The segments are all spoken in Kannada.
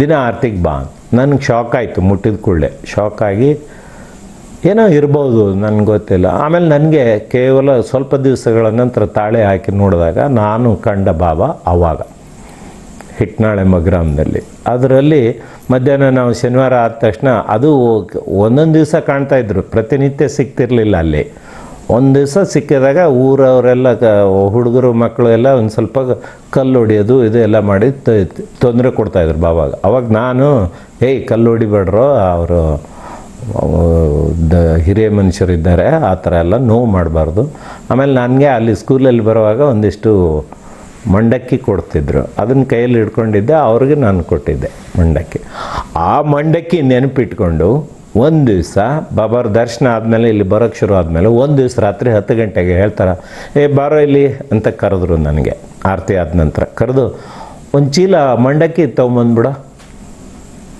ದಿನ ಆರ್ತಿಗೆ ಬಾ ನನಗೆ ಶಾಕ್ ಆಯಿತು, ಮುಟ್ಟಿದ ಕೂಡಲೇ. ಶಾಕ್ ಆಗಿ ಏನೋ ಇರ್ಬೋದು, ನನಗೆ ಗೊತ್ತಿಲ್ಲ. ಆಮೇಲೆ ನನಗೆ ಕೇವಲ ಸ್ವಲ್ಪ ದಿವಸಗಳ ನಂತರ ತಾಳೆ ಹಾಕಿ ನೋಡಿದಾಗ ನಾನು ಕಂಡ ಬಾಬಾ ಆವಾಗ ಹಿಟ್ನಾಳೆ ಗ್ರಾಮದಲ್ಲಿ ಅದರಲ್ಲಿ ಮಧ್ಯಾಹ್ನ ನಾವು ಶನಿವಾರ ಆದ ತಕ್ಷಣ ಅದು ಒಂದೊಂದು ದಿವಸ ಕಾಣ್ತಾ ಇದ್ರು. ಪ್ರತಿನಿತ್ಯ ಸಿಗ್ತಿರ್ಲಿಲ್ಲ ಅಲ್ಲಿ. ಒಂದು ದಿವಸ ಸಿಕ್ಕಿದಾಗ ಊರವರೆಲ್ಲ ಕ ಹುಡುಗರು ಮಕ್ಕಳು ಎಲ್ಲ ಒಂದು ಸ್ವಲ್ಪ ಕಲ್ಲು ಹೊಡಿಯೋದು, ಇದು ಎಲ್ಲ ಮಾಡಿ ತೊಂದರೆ ಕೊಡ್ತಾಯಿದ್ರು ಬಾವಾಗ. ಅವಾಗ ನಾನು, ಏಯ್, ಕಲ್ಲು ಹೊಡಿಬೇಡ್ರು, ಅವರು ದ ಹಿರಿಯ ಮನುಷ್ಯರಿದ್ದಾರೆ ಆ ಥರ ಎಲ್ಲ ನೋವು ಮಾಡಬಾರ್ದು. ಆಮೇಲೆ ನನಗೆ ಅಲ್ಲಿ ಸ್ಕೂಲಲ್ಲಿ ಬರುವಾಗ ಒಂದಿಷ್ಟು ಮಂಡಕ್ಕಿ ಕೊಡ್ತಿದ್ರು. ಅದನ್ನ ಕೈಯಲ್ಲಿ ಹಿಡ್ಕೊಂಡಿದ್ದೆ, ಅವ್ರಿಗೆ ನಾನು ಕೊಟ್ಟಿದ್ದೆ ಮಂಡಕ್ಕಿ. ಆ ಮಂಡಕ್ಕಿ ನೆನಪಿಟ್ಕೊಂಡು ಒಂದು ದಿವಸ ಬಾಬಾರ ದರ್ಶನ ಆದಮೇಲೆ ಇಲ್ಲಿ ಬರೋಕ್ಕೆ ಶುರು ಆದಮೇಲೆ ಒಂದು ದಿವಸ ರಾತ್ರಿ ಹತ್ತು ಗಂಟೆಗೆ ಹೇಳ್ತಾರೆ, ಏ ಬಾರೋ ಇಲ್ಲಿ ಅಂತ ಕರೆದ್ರು ನನಗೆ, ಆರತಿ ಆದ ನಂತರ. ಕರೆದು, ಒಂದು ಚೀಲ ಮಂಡಕ್ಕಿ ತೊಗೊಂಬಂದ್ಬಿಡ.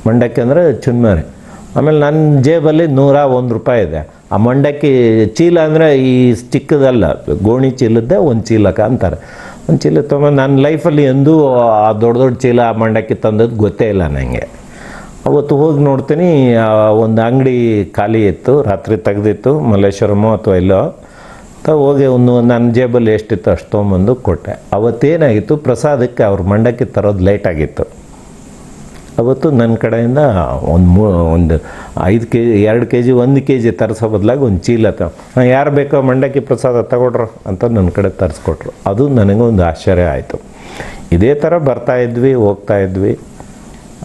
ಮಂಡಕ್ಕಿ ಅಂದರೆ ಚುನ್ಮರಿ. ಆಮೇಲೆ ನನ್ನ ಜೇಬಲ್ಲಿ ನೂರ ಒಂದು ರೂಪಾಯಿ ಇದೆ. ಆ ಮಂಡಕ್ಕಿ ಚೀಲ ಅಂದರೆ ಈ ಚಿಕ್ಕದಲ್ಲ, ಗೋಣಿ ಚೀಲದ್ದೇ ಒಂದು ಚೀಲಕ ಅಂತಾರೆ. ಒಂದು ಚೀಲ ತೊಗೊಂಡು ನನ್ನ ಲೈಫಲ್ಲಿ ಎಂದೂ ಆ ದೊಡ್ಡ ದೊಡ್ಡ ಚೀಲ ಮಂಡಕ್ಕಿ ತಂದದ್ದು ಗೊತ್ತೇ ಇಲ್ಲ ನನಗೆ ಅವತ್ತು ಹೋಗಿ ನೋಡ್ತೀನಿ ಒಂದು ಅಂಗಡಿ ಖಾಲಿ ಇತ್ತು, ರಾತ್ರಿ ತೆಗೆದಿತ್ತು, ಮಲ್ಲೇಶ್ವರಮೋ ಅಥವಾ ಇಲ್ಲೋ. ತ ಹೋಗಿ ಒಂದು ನನ್ನ ಜೇಬಲ್ಲಿ ಎಷ್ಟಿತ್ತು ಅಷ್ಟು ತೊಗೊಂಬಂದು ಕೊಟ್ಟೆ. ಅವತ್ತೇನಾಗಿತ್ತು, ಪ್ರಸಾದಕ್ಕೆ ಅವ್ರ ಮಂಡಕ್ಕಿ ತರೋದು ಲೇಟ್ ಆಗಿತ್ತು. ಅವತ್ತು ನನ್ನ ಕಡೆಯಿಂದ ಒಂದು ಮೂ, ಒಂದು ಐದು ಕೆ ಜಿ ಎರಡು ಕೆ ಜಿ ಒಂದು ಕೆ ಜಿ ತರಿಸೋ ಬದಲಾಗಿ ಒಂದು ಚೀಲ ತ ಯಾರು ಬೇಕೋ ಮಂಡಕ್ಕಿ ಪ್ರಸಾದ ತಗೊಡ್ರು ಅಂತ ನನ್ನ ಕಡೆ ತರಿಸ್ಕೊಟ್ರು. ಅದು ನನಗೆ ಒಂದು ಆಶ್ಚರ್ಯ ಆಯಿತು. ಇದೇ ಥರ ಬರ್ತಾ ಇದ್ವಿ, ಹೋಗ್ತಾ ಇದ್ವಿ.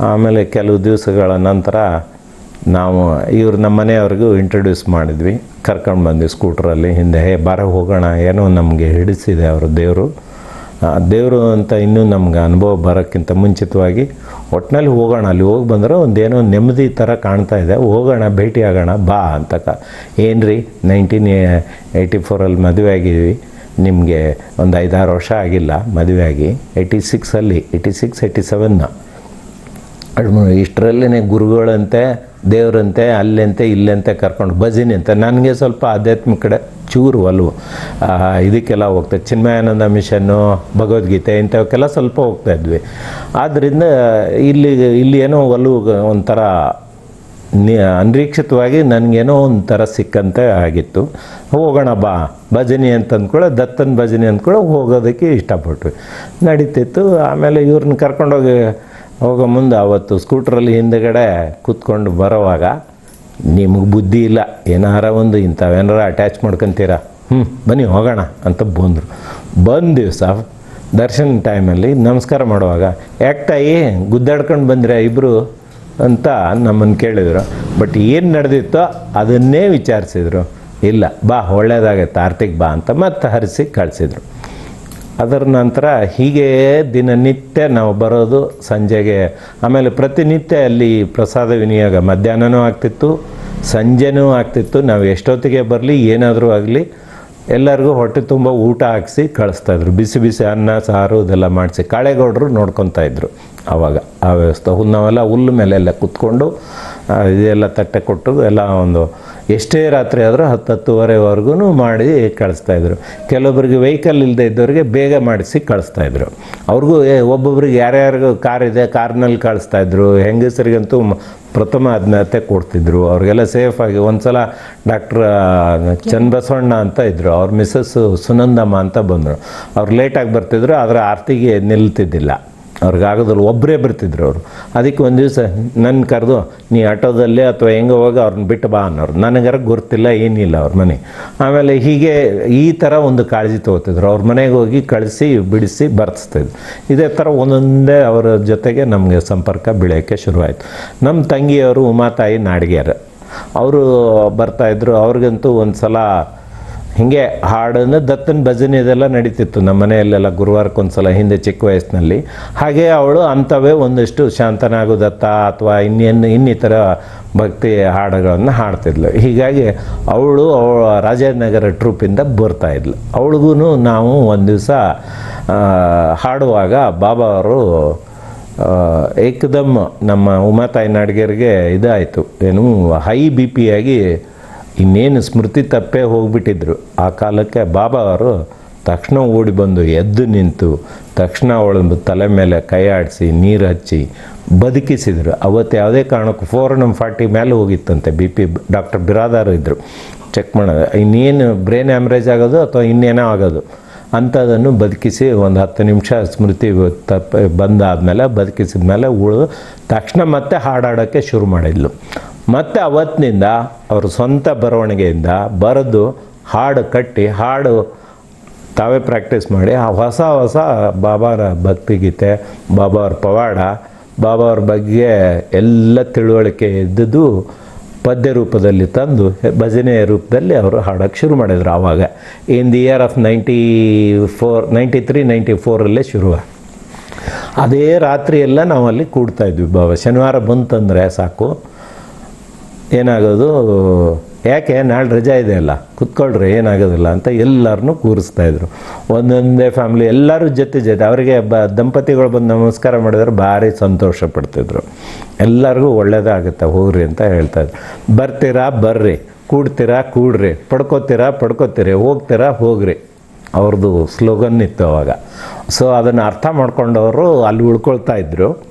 ಆಮೇಲೆ ಕೆಲವು ದಿವಸಗಳ ನಂತರ ನಾವು ಇವ್ರು ನಮ್ಮ ಮನೆಯವ್ರಿಗೂ ಇಂಟ್ರೊಡ್ಯೂಸ್ ಮಾಡಿದ್ವಿ. ಕರ್ಕೊಂಡು ಬಂದ್ವಿ ಸ್ಕೂಟ್ರಲ್ಲಿ ಹಿಂದೆ, ಹೇ, ಬರ ಹೋಗೋಣ. ಏನೋ ನಮಗೆ ಹಿಡಿಸಿದೆ ಅವರು ದೇವರು. ದೇವರು ಅಂತ ಇನ್ನೂ ನಮ್ಗೆ ಅನುಭವ ಬರೋಕ್ಕಿಂತ ಮುಂಚಿತವಾಗಿ ಒಟ್ಟಿನಲ್ಲಿ ಹೋಗೋಣ. ಅಲ್ಲಿ ಹೋಗಿ ಬಂದರೆ ಒಂದೇನೋ ನೆಮ್ಮದಿ ಥರ ಕಾಣ್ತಾ ಇದೆ. ಹೋಗೋಣ, ಭೇಟಿ ಆಗೋಣ, ಬಾ ಅಂತ ಕ. ಏನು ರೀ ನೈನ್ಟೀನ್ ಏಯ್ಟಿ ಫೋರಲ್ಲಿ ಮದುವೆ ಆಗಿದ್ವಿ. ನಿಮಗೆ ಒಂದು ಐದಾರು ವರ್ಷ ಆಗಿಲ್ಲ ಮದುವೆ ಆಗಿ. ಏಯ್ಟಿ ಸಿಕ್ಸಲ್ಲಿ ಏಯ್ಟಿ ಸಿಕ್ಸ್ ಏಯ್ಟಿ ಸೆವೆನ್ನ ಇಷ್ಟರಲ್ಲೇ ಗುರುಗಳಂತೆ, ದೇವರಂತೆ ಅಲ್ಲಂತೆ ಇಲ್ಲಂತೆ ಕರ್ಕೊಂಡು ಭಜನೆ ಅಂತ ನನಗೆ ಸ್ವಲ್ಪ ಆಧ್ಯಾತ್ಮಿಕ ಕಡೆ ಚೂರು ಒಲವು. ಇದಕ್ಕೆಲ್ಲ ಹೋಗ್ತಾ, ಚಿನ್ಮಯಾನಂದ ಮಿಷನ್ನು, ಭಗವದ್ಗೀತೆ ಇಂಥವಕ್ಕೆಲ್ಲ ಸ್ವಲ್ಪ ಹೋಗ್ತಾ ಇದ್ವಿ. ಆದ್ದರಿಂದ ಇಲ್ಲಿ ಇಲ್ಲಿ ಏನೋ ಒಲವು ಒಂಥರ ನಿ ಅನಿರೀಕ್ಷಿತವಾಗಿ ನನಗೇನೋ ಒಂಥರ ಸಿಕ್ಕಂತೆ ಆಗಿತ್ತು. ಹೋಗೋಣ ಬಾ, ಭಜನೆ ಅಂತ ದತ್ತನ ಭಜನೆ ಅಂದ್ಕೊಳ್ಳೋ ಹೋಗೋದಕ್ಕೆ ಇಷ್ಟಪಟ್ವಿ. ನಡೀತಿತ್ತು, ಆಮೇಲೆ ಇವ್ರನ್ನ ಕರ್ಕೊಂಡೋಗಿ ಹೋಗೋ ಮುಂದೆ ಅವತ್ತು ಸ್ಕೂಟ್ರಲ್ಲಿ ಹಿಂದೆಗಡೆ ಕೂತ್ಕೊಂಡು ಬರೋವಾಗ, ನಿಮಗೆ ಬುದ್ಧಿ ಇಲ್ಲ, ಏನಾರ ಒಂದು ಇಂಥವೇನಾರ ಅಟ್ಯಾಚ್ ಮಾಡ್ಕೊತೀರಾ? ಹ್ಞೂ ಬನ್ನಿ ಹೋಗೋಣ ಅಂತ ಬಂದರು. ಬಂದ ದಿವಸ ದರ್ಶನ ಟೈಮಲ್ಲಿ ನಮಸ್ಕಾರ ಮಾಡುವಾಗ ಯಾಕ್ತಾಯಿ ಗುದ್ದಾಡ್ಕೊಂಡು ಬಂದ್ರೆ ಇಬ್ಬರು ಅಂತ ನಮ್ಮನ್ನು ಕೇಳಿದರು. ಬಟ್ ಏನು ನಡೆದಿತ್ತೋ ಅದನ್ನೇ ವಿಚಾರಿಸಿದ್ರು. ಇಲ್ಲ, ಬಾ, ಒಳ್ಳೇದಾಗತ್ತೆ, ಆರ್ತಿಗೆ ಬಾ ಅಂತ ಮತ್ತೆ ಹರಿಸಿ ಕಳಿಸಿದ್ರು. ಅದರ ನಂತರ ಹೀಗೆ ದಿನನಿತ್ಯ ನಾವು ಬರೋದು ಸಂಜೆಗೆ. ಆಮೇಲೆ ಪ್ರತಿನಿತ್ಯ ಅಲ್ಲಿ ಪ್ರಸಾದ ವಿನಿಯೋಗ ಮಧ್ಯಾಹ್ನವೂ ಆಗ್ತಿತ್ತು, ಸಂಜೆನೂ ಆಗ್ತಿತ್ತು. ನಾವು ಎಷ್ಟೊತ್ತಿಗೆ ಬರಲಿ, ಏನಾದರೂ ಆಗಲಿ, ಎಲ್ಲರಿಗೂ ಹೊಟ್ಟೆ ತುಂಬ ಊಟ ಹಾಕಿಸಿ ಕಳಿಸ್ತಾ ಇದ್ರು. ಬಿಸಿ ಬಿಸಿ ಅನ್ನ, ಸಾರು ಇದೆಲ್ಲ ಮಾಡಿಸಿ ಕಾಳೆಗೌಡರು ನೋಡ್ಕೊತಾ ಇದ್ರು ಆವಾಗ ಆ ವ್ಯವಸ್ಥೆ. ನಾವೆಲ್ಲ ಹುಲ್ಲು ಮೇಲೆ ಎಲ್ಲ ಕುತ್ಕೊಂಡು ಇದೆಲ್ಲ ತಟ್ಟೆ ಕೊಟ್ಟು ಎಲ್ಲ ಒಂದು ಎಷ್ಟೇ ರಾತ್ರಿ ಆದರೂ ಹತ್ತು ಹತ್ತುವರೆವರೆಗೂ ಮಾಡಿ ಕಳಿಸ್ತಾಯಿದ್ರು ಕೆಲವೊಬ್ಬರಿಗೆ ವೆಹಿಕಲ್ ಇಲ್ಲದೆ ಇದ್ದವ್ರಿಗೆ ಬೇಗ ಮಾಡಿಸಿ ಕಳಿಸ್ತಾಯಿದ್ರು ಅವ್ರಿಗೂ ಒಬ್ಬೊಬ್ರಿಗೆ ಯಾರ್ಯಾರಿಗೂ ಕಾರ್ ಇದೆ ಕಾರ್ನಲ್ಲಿ ಕಳಿಸ್ತಾಯಿದ್ರು ಹೆಂಗಸರಿಗಂತೂ ಪ್ರಥಮ ಆದ್ಯತೆ ಕೊಡ್ತಿದ್ರು. ಅವ್ರಿಗೆಲ್ಲ ಸೇಫಾಗಿ ಒಂದು ಸಲ ಡಾಕ್ಟ್ರ್ ಚನ್ನಬಸವಣ್ಣ ಅಂತ ಇದ್ದರು ಅವ್ರ ಮಿಸ್ಸಸ್ಸು ಸುನಂದಮ್ಮ ಅಂತ ಬಂದರು. ಅವ್ರು ಲೇಟಾಗಿ ಬರ್ತಿದ್ರು, ಆದರೆ ಆರ್ತಿಗೆ ನಿಲ್ತಿದ್ದಿಲ್ಲ. ಅವ್ರಿಗೆ ಆಗೋದಿಲ್ಲ ಒಬ್ಬರೇ ಬರ್ತಿದ್ರು ಅವರು. ಅದಕ್ಕೆ ಒಂದು ದಿವಸ ನನ್ನ ಕರೆದು, ನೀ ಆಟೋದಲ್ಲೇ ಅಥವಾ ಹೆಂಗೆ ಹೋಗಿ, ಅವ್ರನ್ನ ಬಿಟ್ಟು ಬಾ ಅನ್ನೋರು. ನನಗಾರ ಗೊತ್ತಿಲ್ಲ, ಏನಿಲ್ಲ ಅವ್ರ ಮನೆ. ಆಮೇಲೆ ಹೀಗೆ ಈ ಥರ ಒಂದು ಕಾಳಜಿ ತೊಗೋತಿದ್ರು. ಅವ್ರ ಮನೆಗೆ ಹೋಗಿ ಕಳಿಸಿ, ಬಿಡಿಸಿ ಬರ್ತಿದ್ರು ಇದೇ ಥರ ಒಂದೊಂದೇ ಅವರ ಜೊತೆಗೆ ನಮಗೆ ಸಂಪರ್ಕ ಬೀಳೋಕ್ಕೆ ಶುರುವಾಯಿತು. ನಮ್ಮ ತಂಗಿಯವರು ಉಮಾತಾಯಿ ನಾಡಿಗೆಯರು ಅವರು ಬರ್ತಾಯಿದ್ರು ಅವ್ರಿಗಂತೂ ಒಂದು ಸಲ ಹೀಗೆ ಹಾಡನ್ನು ದತ್ತನ ಭಜನೆ ಇದೆಲ್ಲ ನಡೀತಿತ್ತು. ನಮ್ಮ ಮನೆಯಲ್ಲೆಲ್ಲ ಗುರುವಾರಕ್ಕೊಂದ್ಸಲ ಹಿಂದೆ ಚಿಕ್ಕ ವಯಸ್ಸಿನಲ್ಲಿ. ಹಾಗೆ ಅವಳು ಅಂಥವೇ ಒಂದಿಷ್ಟು ಶಾಂತನಾಗು ದತ್ತ ಅಥವಾ ಇನ್ನೇನು ಇನ್ನಿತರ ಭಕ್ತಿ ಹಾಡುಗಳನ್ನು ಹಾಡ್ತಿದ್ಲು. ಹೀಗಾಗಿ ಅವಳು ರಾಜನಗರ ಟ್ರೂಪಿಂದ ಬರ್ತಾ ಇದ್ಲು. ಅವಳಿಗೂ ನಾವು ಒಂದು ದಿವಸ ಹಾಡುವಾಗ ಬಾಬಾ ಅವರು ಏಕದಮ್ ನಮ್ಮ ಉಮಾತಾಯಿ ನಾಡಿಗೆರಿಗೆ ಇದಾಯಿತು. ಏನು ಹೈ ಬಿ ಪಿ ಆಗಿ ಇನ್ನೇನು ಸ್ಮೃತಿ ತಪ್ಪೇ ಹೋಗ್ಬಿಟ್ಟಿದ್ರು. ಆ ಕಾಲಕ್ಕೆ ಬಾಬಾ ಅವರು ತಕ್ಷಣ ಓಡಿ ಬಂದು ಎದ್ದು ನಿಂತು ತಕ್ಷಣ ಅವಳ ತಲೆ ಮೇಲೆ ಕೈ ಆಡಿಸಿ, ನೀರು ಹಚ್ಚಿ ಬದುಕಿಸಿದರು. ಅವತ್ತು ಯಾವುದೇ ಕಾರಣಕ್ಕೂ ಫೋರ್ ನಮ್ ಫಾರ್ಟಿ ಮೇಲೆ ಹೋಗಿತ್ತಂತೆ. ಬಿ ಪಿ ಡಾಕ್ಟರ್ ಬಿರಾದಾರ್ ಇದ್ದರು ಚೆಕ್ ಮಾಡೋದು. ಇನ್ನೇನು ಬ್ರೈನ್ ಆ್ಯಮ್ರೇಜ್ ಆಗೋದು ಅಥವಾ ಇನ್ನೇನೋ ಆಗೋದು? ಅಂಥದ್ದನ್ನು ಬದುಕಿಸಿ ಒಂದು ಹತ್ತು ನಿಮಿಷ ಸ್ಮೃತಿ ತಪ್ಪ ಬಂದಾದಮೇಲೆ ಬದುಕಿಸಿದ ಮೇಲೆ ಉಳಿದು ತಕ್ಷಣ ಮತ್ತೆ ಹಾಡಾಡೋಕ್ಕೆ ಶುರು ಮಾಡಿದ್ಲು. ಮತ್ತು ಅವತ್ತಿನಿಂದ ಅವರು ಸ್ವಂತ ಬರವಣಿಗೆಯಿಂದ ಬರೆದು ಹಾಡು ಕಟ್ಟಿ, ಹಾಡು ತಾವೇ ಪ್ರಾಕ್ಟೀಸ್ ಮಾಡಿ, ಆ ಹೊಸ ಹೊಸ ಬಾಬಾರ ಭಕ್ತಿಗೀತೆ ಬಾಬಾವ್ರ ಪವಾಡ, ಬಾಬಾವ್ರ ಬಗ್ಗೆ ಎಲ್ಲ ತಿಳುವಳಿಕೆ ಇದ್ದದ್ದು ಪದ್ಯ ರೂಪದಲ್ಲಿ ತಂದು ಭಜನೆಯ ರೂಪದಲ್ಲಿ ಅವರು ಹಾಡೋಕ್ಕೆ ಶುರು ಮಾಡಿದ್ರು ಆವಾಗ. In the year of ninety four ninety three ninety ಫೋರಲ್ಲೇ ಶುರು ಅದೇ ರಾತ್ರಿ ಎಲ್ಲ ನಾವು ಅಲ್ಲಿ ಕೂಡ್ತಾಯಿದ್ವಿ ಬಾಬಾ. ಶನಿವಾರ ಬಂತಂದರೆ ಸಾಕು ಏನಾಗೋದು? ಯಾಕೆ? ನಾಳೆ ರಜಾ ಇದೆ ಅಲ್ಲ. ಕುತ್ಕೊಳ್ರಿ, ಏನಾಗೋದಿಲ್ಲ ಅಂತ ಎಲ್ಲರನ್ನೂ ಕೂರಿಸ್ತಾಯಿದ್ರು ಒಂದೊಂದೇ ಫ್ಯಾಮ್ಲಿ ಎಲ್ಲರೂ ಜೊತೆ ಜೊತೆ, ಅವರಿಗೆ ಬ, ದಂಪತಿಗಳು ಬಂದು ನಮಸ್ಕಾರ ಮಾಡಿದ್ರೆ ಭಾರಿ ಸಂತೋಷ ಪಡ್ತಿದ್ರು. ಎಲ್ಲರಿಗೂ ಒಳ್ಳೇದಾಗುತ್ತೆ, ಹೋಗ್ರಿ ಅಂತ ಹೇಳ್ತಾಯಿದ್ರು ಬರ್ತೀರಾ? ಬರ್ರಿ. ಕೂಡ್ತೀರಾ? ಕೂಡ್ರಿ. ಪಡ್ಕೋತೀರಾ? ಪಡ್ಕೋತೀರಿ. ಹೋಗ್ತೀರಾ? ಹೋಗ್ರಿ. ಅವ್ರದ್ದು ಸ್ಲೋಗನ್ ಇತ್ತು ಅವಾಗ. ಸೊ ಅದನ್ನು ಅರ್ಥ ಮಾಡ್ಕೊಂಡವರು ಅಲ್ಲಿ ಉಳ್ಕೊಳ್ತಾ ಇದ್ದರು